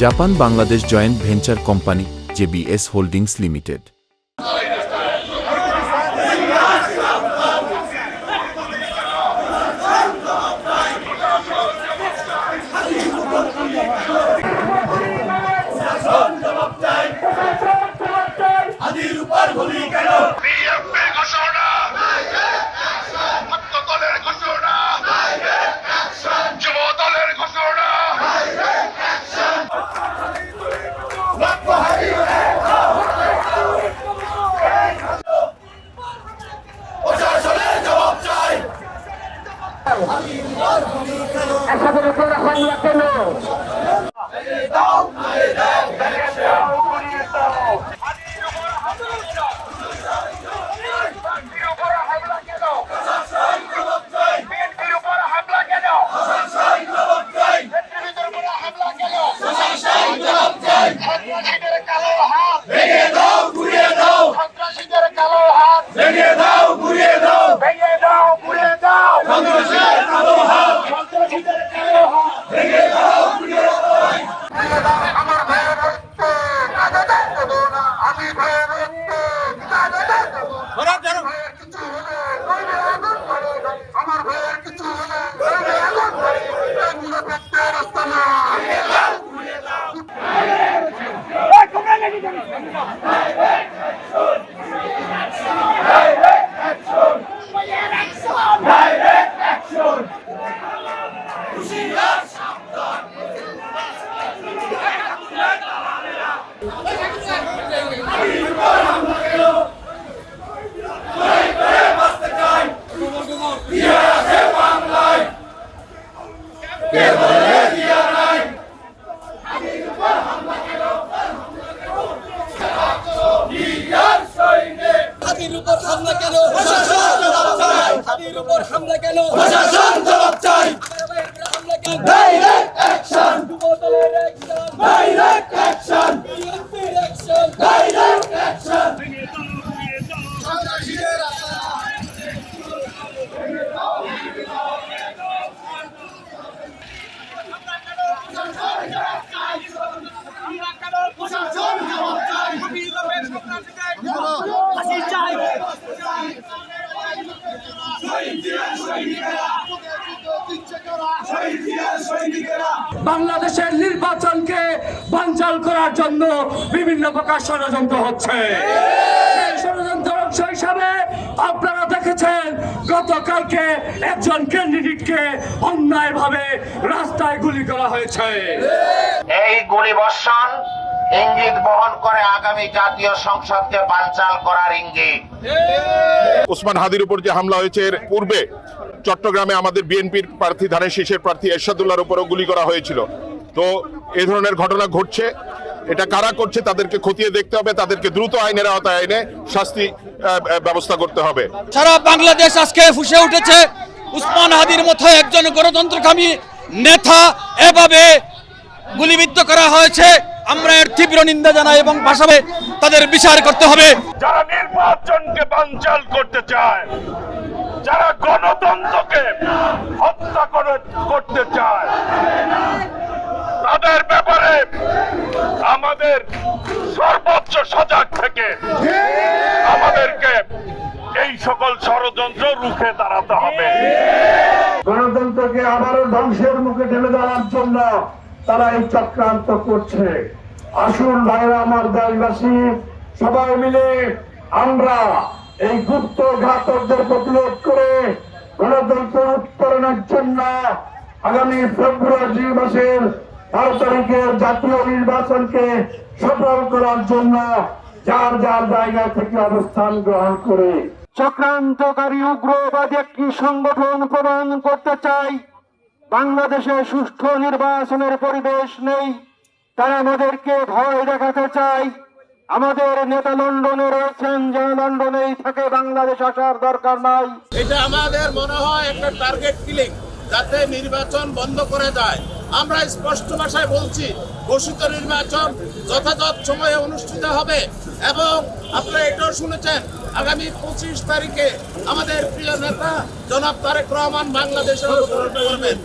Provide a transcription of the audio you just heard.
Japan Bangladesh joint venture company JBS holdings limited হাতির উপর গুলি কেন বিএনপি ঘোষণা ছাত্র দলের ঘোষণা যুব দলের ঘোষণা প্রশাসনের জবাব চাই বিএনপির হাতির উপর হামলা কেন হাতির উপর হামলা কেন প্রশাসন জবাব চাই হামলা কেন ডাইরেক্ট অ্যাকশন ডাইরেক্ট অ্যাকশন বিএনপির অ্যাকশন ডাইরেক্ট অ্যাকশন বাংলাদেশের নির্বাচনকে বানচাল করার জন্য বিভিন্ন প্রকার ষড়যন্ত্র হচ্ছে। ষড়যন্ত্র অংশ হিসাবে আপনারা দেখেছেন গতকালকে একজন ক্যান্ডিডেটকে অন্যায়ভাবে রাস্তায় গুলি করা হয়েছে। এই গুলিবর্ষণ ইঙ্গিত বহন করে আগামী জাতীয় সংসদকে বানচাল করার ইঙ্গিত। ওসমান হাদির উপর যে হামলা হয়েছে এর পূর্বে চট্টগ্রামে আমাদের বিএনপির প্রার্থী ধানের শীষের প্রার্থী এরশাদুল্লাহর উপরও গুলি করা হয়েছিল। তো এ ধরনের ঘটনা ঘটছে। এটা কারা করছে তাদেরকে খতিয়ে দেখতে হবে। তাদেরকে দ্রুত আইনের আওতায় এনে শাস্তি ব্যবস্থা করতে হবে। সারা বাংলাদেশ আজকে ফুসে উঠেছে। উসমান হাদির মতো একজন গণতন্ত্রকামী নেতা এভাবে গুলিবিদ্ধ করা হয়েছে। আমরা এর তীব্র নিন্দা জানাই এবং পাশাপাশি তাদের বিচার করতে হবে। যারা নির্বাচনকে বানচাল করতে চায় যারা গণতন্ত্রকে হত্যা করে করতে চায়, তাদের ব্যাপারে আমাদের সর্বোচ্চ সজাগ থেকে আমাদেরকে এই সকল ষড়যন্ত্র রুখে দাঁড়াতে হবে। গণতন্ত্রকে আবারও ধ্বংসের মুখে ঠেলে দেওয়ার জন্য তারা এই চক্রান্ত করছে। আসুন ভাইরা আমার দেশবাসী, সবাই মিলে আমরা এই গুপ্ত ঘাতকদের প্রতিরোধ করে গণতন্ত্র উত্তরণের জন্য আগামী ফেব্রুয়ারি মাসের বারো তারিখের জাতীয় নির্বাচনকে সফল করার জন্য যার যার জায়গা থেকে অবস্থান গ্রহণ করে। চক্রান্তকারী উগ্রবাদী একটি সংগঠন প্রমাণ করতে চাই বাংলাদেশে সুষ্ঠু নির্বাচনের পরিবেশ নেই। তারা আমাদেরকে ভয় দেখাতে চায় আমাদের নেতা লন্ডনে রয়েছেন যে লন্ডনেই থাকে বাংলাদেশ আসার দরকার নাই। এটা আমাদের মনে হয় একটা টার্গেট কিলিং যাতে নির্বাচন বন্ধ করে যায় আমরা স্পষ্ট ভাষায় বলছি, ঘোষিত নির্বাচন যথাযথ সময়ে অনুষ্ঠিত হবে এবং আপনারা এটাও শুনেছেন, আগামী পঁচিশ তারিখে আমাদের প্রিয় নেতা জনাব তারেক রহমান বাংলাদেশে করবেন।